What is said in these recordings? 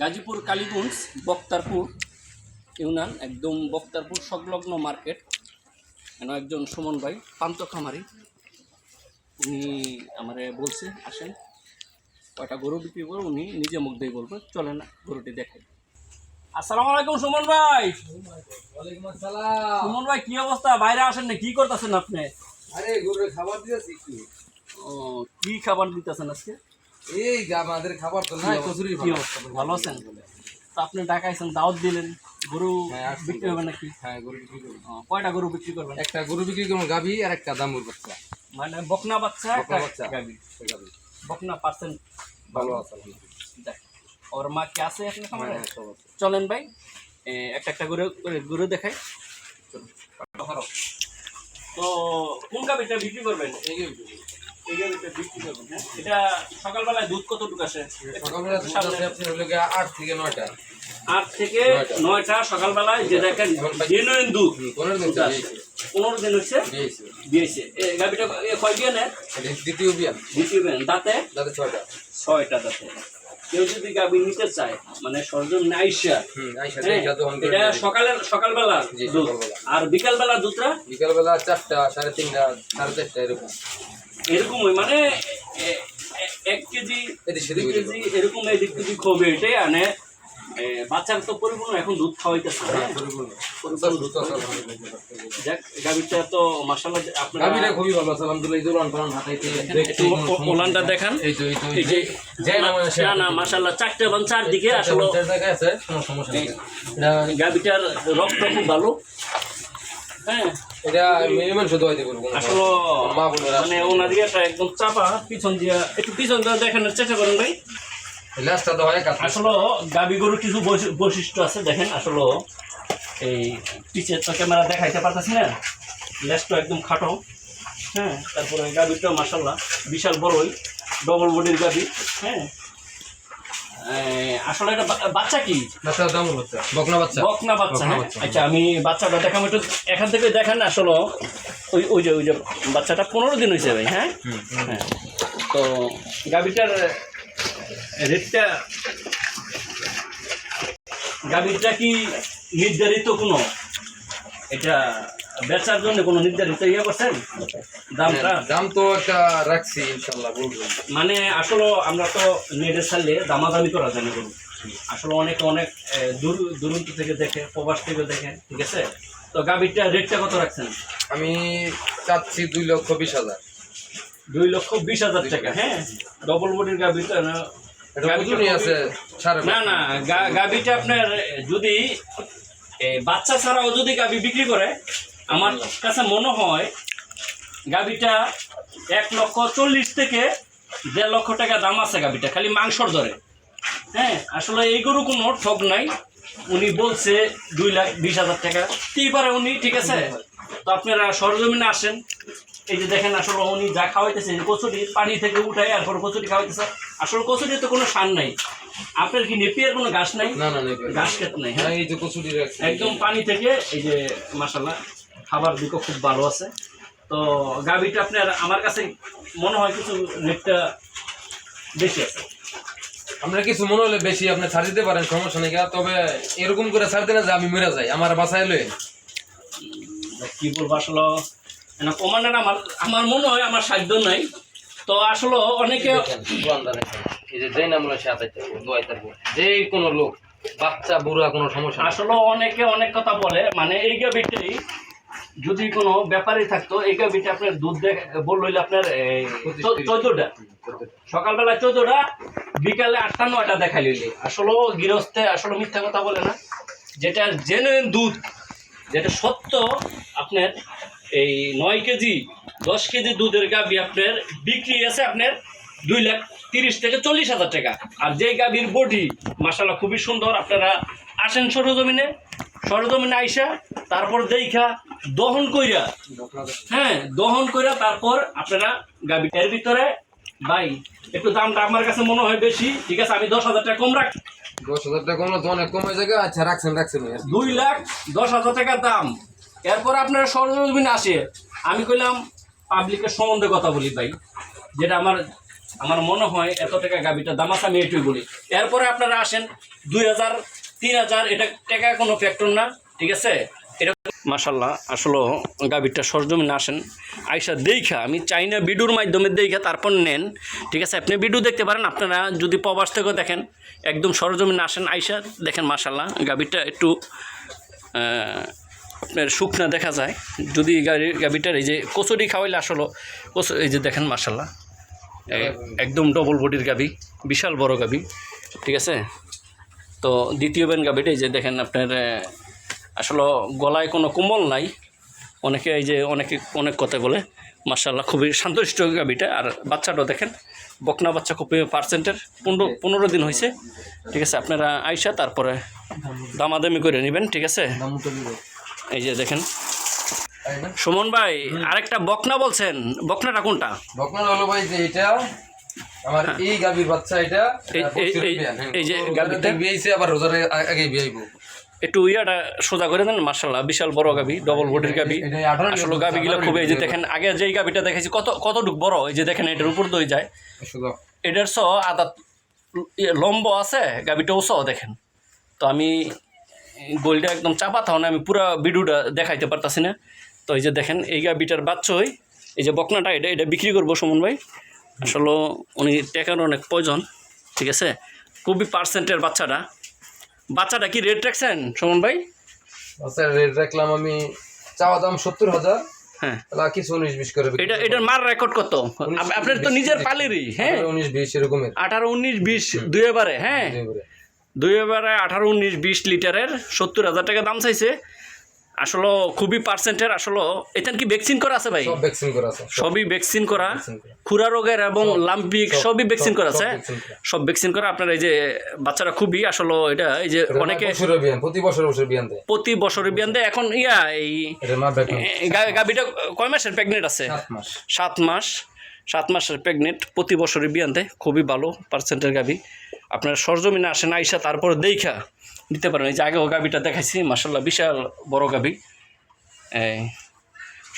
Gazipur Kaliganj Baktarpur union একদম বক্তারপুর সংলগ্ন market. কেন একজন সুমন ভাই পান্ত খামারি। উনি আমারে বলছে আসেন। কয়টা গরু বিক্রি করে উনি নিজে মুখ দিয়ে বলব চলেন গরুটি দেখেন আসসালামু আলাইকুম সুমন ভাই। সুমন ভাই কি অবস্থা? বাইরে আসেন না কি করতেছেন আপনি? আরে গরুর খাবার দিয়েছি কি ও কি খাবার দিতেছেন আজকে? এই আমাদের খাবার তো নাই কচুরি কি ভালো আছেন? তো আপনি ঢাকাইছেন দাওয়াত দিলেন গরু হ্যাঁ, বিক্রি হবে নাকি? হ্যাঁ গরু বিক্রি করব। ও, কয়টা গরু বিক্রি করবেন? একটা গরু বিক্রি করব গাভি আর একটা দামুর বাচ্চা। মানে বকনা বাচ্চা বকনা বাচ্চা। বকনা পার্সেন্ট ভালো আছে দেখ ওর মা কি আছে এখন খামারে? হ্যাঁ। চলেন ভাই একটা একটা গরু গরু দেখাই। তো কোন গাভিটা বিক্রি করবেন? এই হ্যাঁ? এটা সকালবেলায় দুধ কতটুকু আসে? সকালবেলা দুধ সামনে। আছে হলো গিয়ে আট থেকে নয়টা। আট থেকে নয়টা। নয়টা সকালবেলায় যে দেখেন জেনুইন দুধ। পনেরো দিন দুধ আসে। পনেরো দিন হচ্ছে? দিয়েছে। গাভিটা কয় দিয়ে নেয় দ্বিতীয় বিয়ান দ্বিতীয় বিয়ান। দাঁতে? ছয়টা। ছয়টা দাঁতে। কেউ যদি গাভি নিতে চায় মানে সরজন নাইসা হ্যাঁ, এটা সকালবেলা দুধ। আর বিকালবেলা দুধটা? বিকালবেলা চারটা সাড়ে তিনটা সাড়ে চারটা এরকম। এরকম হয় মানে এক কেজি দুই কেজি এরকম এদিক হবে এটাই আনে। বাচ্চার তো পরিপূর্ণ এখন দুধ খাওয়াইতেছে হ্যাঁ, হ্যাঁ? যাক তো মাসাল্লাহ আপনারা খুবই ভালো আছে আলহামদুলিল্লাহ ওলানটা দেখান। এই তো এই যে না না মাসাল্লাহ চারটে বান চারদিকে আসলে গাভিটার রক্ত খুব ভালো। হ্যাঁ। এটা মিনিমাম শুধু হইতে আসলে মানে ইয়েটা একদম চাপা পিছন দিয়া একটু পিছন দিয়ে দেখানোর চেষ্টা করেন ভাই। লাস্টটা তো হয় আসলে গাবি গরুর কিছু বৈশি- বৈশিষ্ট্য আছে দেখেন আসলে। এই পিছের তো ক্যামেরা দেখাইতে পারতেছি না। লেজটা একদম খাটো। হ্যাঁ তারপরে গাবিটা মাসাল্লাহ বিশাল বড়ই। ডবল বডির গাবি। হ্যাঁ। আসলে এটা বাচ্চা কি? বাচ্চার দাম বাচ্চা। বকনা বাচ্চা। বকনা হ্যাঁ? বাচ্চা। আচ্ছা আমি বাচ্চাটা দেখাম একটু এখান থেকে দেখেন আসলে। ওই ওই যে ওই যে বাচ্চাটা পনেরো দিন হয়েছে ভাই হ্যাঁ। হ্যাঁ। তো গাভিটার রেটটা গাভিটা কি নির্ধারিত কোনো? এটা বেচার জন্য কোনো নির্ধারিত ইয়ে করছেন? দামটা দাম তো একটা রাখছি ইনশাল্লাহ বলব মানে আসলে আমরা তো নেটে ছাড়লে দামাদামি করা যায় না। আসলে অনেকে অনেক দূর দূরান্ত থেকে দেখে প্রবাস থেকে দেখে ঠিক আছে? তো গাভিটা রেটটা কত রাখছেন? আমি চাচ্ছি দুই লক্ষ বিশ হাজার। দুই লক্ষ বিশ হাজার টাকা হ্যাঁ? ডবল বডির খুবই- আছে না না গাভীটা আপনার যদি বাচ্চা ছাড়াও যদি গাভী বিক্রি করে আমার কাছে মনে হয় গাভীটা এক লক্ষ চল্লিশ থেকে দেড় লক্ষ টাকা দাম আছে গাভীটা খালি মাংসর ধরে হ্যাঁ আসলে এই গরু কোনো ঠক নাই। উনি বলছে দুই লাখ বিশ হাজার টাকা। কি পারে উনি ঠিক আছে? তো আপনারা সরজমিনে আসেন। এই যে দেখেন আসলে উনি যা খাওয়াইতেছে কচুরি পানি থেকে উঠায় এরপর কচুরি খাওয়াইতেছে। আসলে কচুরি তো কোনো সার নাই। আপনার কি নেপিয়ার কোনো ঘাস নাই? না না ঘাস খেত নাই হ্যাঁ? এই যে কচুরি একদম পানি থেকে এই যে মাসাল্লাহ খাবার দিকও খুব ভালো আছে। তো গাভিটা আপনার আমার কাছে মনে হয় কিছু লেটটা বেশি আছে। আমরা কিছু মনে হলে বেশি আপনি ছাড় দিতে পারেন সমস্যা নেই তবে এরকম করে ছাড় দিলে যে আমি মরে যাই আমার বাসায় লয়ে কি বলব আসলে? না কমান্ডার আমার আমার মনে হয় আমার সাধ্য নাই। তো আসলে অনেকে এই যে যেই নাম সে আতাইতে দোয়াই থাকব কোনো লোক বাচ্চা বুড়া কোনো সমস্যা আসলে অনেকে অনেক কথা বলে মানে এই গাভিটাই যদি কোনো ব্যাপারই থাকতো, এই গাভিটা আপনার দুধ বলল আপনার চোদ্দটা। সকালবেলা চোদ্দটা, বিকালে আটটা, নয়টা দেখা লইলে আসলে গৃহস্থে আসলে মিথ্যা কথা বলে না। যেটা জেনুইন দুধ, যেটা সত্য, আপনার এই নয় কেজি, দশ কেজি দুধের গাভি আপনার বিক্রি আছে আপনার দুই লাখ তিরিশ থেকে চল্লিশ হাজার টাকা। আর যে গাভীর বডি মাসাল্লাহ খুবই সুন্দর। আপনারা আসেন সরজমিনে সরজমিনে আইসা তারপর দেখা দহন কইরা। হ্যাঁ দহন কইরা তারপর আপনারা গাভীটার ভিতরে ভাই একটু দামটা আমার কাছে মনে হয় বেশি ঠিক আছে আমি দশ হাজার টাকা কম রাখ দশ হাজার টাকা অনেক কমে জায়গা আচ্ছা রাখছেন রাখছেন দুই লাখ দশ হাজার টাকার দাম। এরপর আপনারা সরজমিন আসে। আমি কইলাম পাবলিকের সম্বন্ধে কথা বলি ভাই যেটা আমার আমার মনে হয় এত টাকা গাবিটা দাম আছে আমি এটুই বলি। এরপরে আপনারা আসেন দুই হাজার তিন হাজার, এটা টাকা কোনো ফ্যাক্টর না, ঠিক আছে? এটা মাসাল্লাহ আসলে গাভীরটা সরজমিনে আসেন। আইসা দেখা আমি চাই না ভিডিওর মাধ্যমে দেখা তারপর নেন, ঠিক আছে? আপনি ভিডিও দেখতে পারেন, আপনারা যদি প্রবাস থেকেও দেখেন, একদম সরজমিনে আসেন, আইসা দেখেন মাসাল্লাহ গাভীরটা একটু আপনার শুকনা দেখা যায়। যদি গাড়ি গাভীটার এই যে কচুরি খাওয়াইলে আসলে, কচু, এই যে দেখেন মাসাল্লাহ একদম ডবল বডির গাভী, বিশাল বড় গাভী, ঠিক আছে? তো দ্বিতীয় বেন গাভীটা এই যে দেখেন আপনার আসলে গলায় কোনো কোমল নাই। অনেকে এই যে অনেকে অনেক কথা বলে মার্শাল্লাহ খুবই শান্তশিষ্ট গাভীটা আর বাচ্চাটাও দেখেন বকনা বাচ্চা খুবই পার্সেন্টের পনেরো পনেরো দিন হয়েছে। ঠিক আছে আপনারা আইসা তারপরে দামাদামি করে নেবেন ঠিক আছে? এই যে দেখেন। সুমন ভাই আরেকটা বকনা বলছেন। বকনাটা কোনটা? বকনার হলো ভাই যে এটা আমার এই গাভীর বাচ্চা এটা। এই- যে গাভীটা? বিয়েছে আবার রোজার আগে বিয়াইবো একটু ইয়াটা সোজা করে দেন মার্শাল্লাহ বিশাল বড় গাবি ডবল বডির গাবি এটা 18 আসলে গাবিগুলো খুবই এই যে দেখেন আগে যেই গাবিটা দেখেছি কত কতটুক বড় এই যে দেখেন এটার উপর দই যায়। এটার স আদা ইয়ে লম্ব আছে গাবিটাও স দেখেন। তো আমি গোলটা একদম চাপা থাও না আমি পুরো ভিডিওটা দেখাইতে পারতাছি না। তো এই যে দেখেন এই গাবিটার বাচ্চই এই যে বকনাটা এটা এটা বিক্রি করব সুমন ভাই। আসলে উনি টাকার অনেক প্রয়োজন ঠিক আছে? খুবই পার্সেন্টের বাচ্চাটা। বাচ্চাটা কি রেট রাখছেন সুমন ভাই? আচ্ছা রেট রাখলাম আমি চাওয়া দাম সত্তর হাজার হ্যাঁ। কিছু উনিশ বিশ করে এটা এটার মার রেকর্ড কত? আপনার তো নিজের পালেরই হ্যাঁ? উনিশ বিশ এরকমের। আঠারো উনিশ বিশ দুই এবারে হ্যাঁ? দুই এবারে। আঠারো উনিশ বিশ লিটারের সত্তর হাজার টাকা দাম চাইছে। আসলে খুবই পার্সেন্টের আসলে এখান কি ভ্যাকসিন করা আছে ভাই? সব ভ্যাকসিন করা আছে সবই ভ্যাকসিন করা। খুরা রোগের এবং লাম্পিক সবই ভ্যাকসিন করা আছে সব ভ্যাকসিন করা। আপনার এই যে বাচ্চারা খুবই আসলে এটা এই যে অনেকে প্রতি বছর বছর বিয়ান দেয়। প্রতি বছরের বিয়ান দেয়। এখন ইয়া এই এটা মা ব্যাক এই গা- গাভীটা কয় মাসের প্রেগনেন্ট আছে? সাত মাস। সাত মাস। সাত মাসের প্রেগনেন্ট প্রতি বছরই বিয়ান দেয়। খুবই ভালো পার্সেন্টের গাভী। আপনার সরজমিনে আসেন, আইসা তারপর দেখা নিতে পারেন। এই যে আগেও গাভীটা দেখাইছি মাসাল্লাহ বিশাল বড় গাভী। এই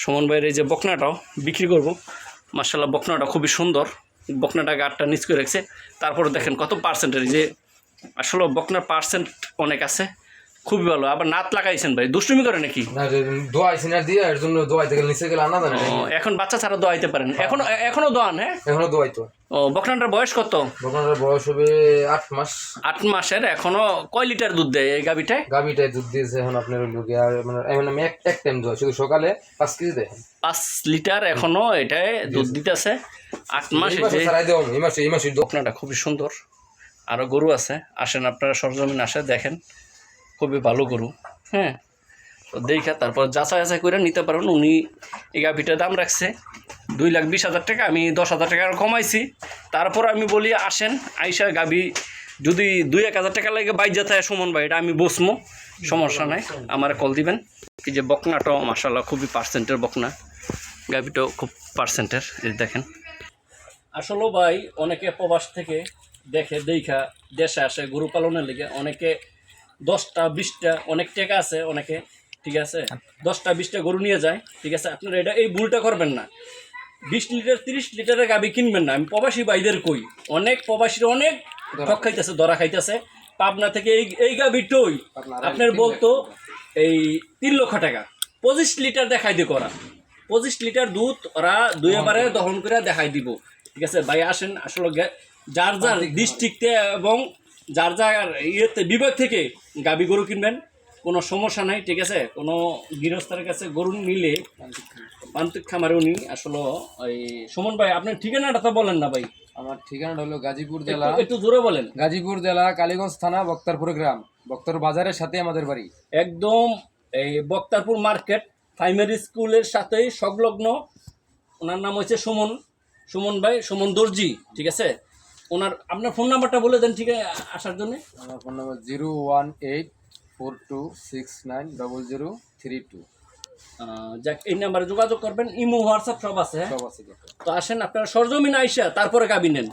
সুমন ভাইয়ের এই যে বকনাটাও বিক্রি করব। মার্শাল্লাহ বকনাটা খুবই সুন্দর। বকনাটা গাঠটা নিচ করে রেখেছে। তারপরে দেখেন কত পার্সেন্টের যে আসলে বকনার পার্সেন্ট অনেক আছে। খুবই ভালো। আবার নাত লাগাইছেন ভাই দুষ্টুমি করে নাকি? না দোয়াই সিনার দিয়ে এর জন্য দোয়াই থেকে নিচে গেলে আনা জানে। এখন বাচ্চা ছাড়া দোয়াইতে পারেন। এখনও এখনও দোয়ান হ্যাঁ? এখনও দোয়াই তো ও বকনাটার বয়স কত? বকনার বয়স হবে আট মাস। আট মাসের এখনও কয় লিটার দুধ দেয় এই গাভিটায়? গাভিটায় দুধ দিয়েছে এখন আপনার হলো গিয়ে আর মানে এখন আমি এক এক টাইম শুধু সকালে পাঁচ কেজি দেয়। পাঁচ লিটার এখনও এটায় দুধ দিতেছে। আট মাস এই মাসে এই মাসে বকনাটা খুবই সুন্দর। আরও গরু আছে আসেন আপনারা সরজমিন আসে দেখেন। খুবই ভালো গরু হ্যাঁ? তো দেখা, তারপর যাচাই যাচাই করে নিতে পারেন উনি এই গাভিটার দাম রাখছে দুই লাখ বিশ হাজার টাকা, আমি দশ হাজার টাকা কমাইছি। তারপর আমি বলি, আসেন, আইসা গাভি যদি দুই এক হাজার টাকা লাগে বাইর যেতে সুমন ভাই, এটা আমি বসমো সমস্যা নাই, আমার কল দিবেন। এই যে বকনাটাও মাসাল্লাহ খুবই পার্সেন্টের বকনা। গাভিটাও খুব পার্সেন্টের এই দেখেন। আসলে ভাই, অনেকে প্রবাস থেকে দেখে, দেখা, দেশে আসে, গরু পালনের লিগে অনেকে দশটা বিশটা অনেক টাকা আছে অনেকে ঠিক আছে? দশটা বিশটা গরু নিয়ে যায় ঠিক আছে? আপনারা এটা এই ভুলটা করবেন না। বিশ লিটার তিরিশ লিটারের গাবি কিনবেন না। আমি প্রবাসী ভাইদের কই অনেক প্রবাসীরা অনেক ঠক খাইতেছে দরা খাইতেছে। পাবনা থেকে এই এই গাবিটই আপনার বলতো এই তিন লক্ষ টাকা। পঁচিশ লিটার দেখাই দিয়ে করা। পঁচিশ লিটার দুধ ওরা দুই এবারে দহন করে দেখাই দিব। ঠিক আছে? ভাই আসেন আসলে যার যার ডিস্ট্রিক্টে এবং যার যার ইয়েতে বিভাগ থেকে গাবি গরু কিনবেন কোনো সমস্যা নাই ঠিক আছে? কোনো গৃহস্থের কাছে গরু নিলে প্রান্তিক খামারে উনি আসলে ওই সুমন ভাই আপনার ঠিকানাটা তো বলেন না ভাই। আমার ঠিকানাটা হলো গাজীপুর জেলা। একটু- একটু জোরে বলেন। গাজীপুর জেলা কালীগঞ্জ থানা বক্তারপুর গ্রাম। বক্তার বাজারের সাথে আমাদের বাড়ি। একদম এই বক্তারপুর মার্কেট প্রাইমারি স্কুলের সাথেই সংলগ্ন। ওনার নাম হচ্ছে সুমন। সুমন ভাই সুমন দর্জি ঠিক আছে? ওনার আপনার ফোন নাম্বারটা বলে দেন ঠিক আছে আসার জন্য। আমার phone number zero one eight four two six nine double zero three two যাক এই নাম্বারে যোগাযোগ করবেন ইমো হোয়াটসঅ্যাপ সব আছে হ্যাঁ? সব আছে তো আসেন আপনারা সরজমিন আইসা তারপরে গাবি নেন।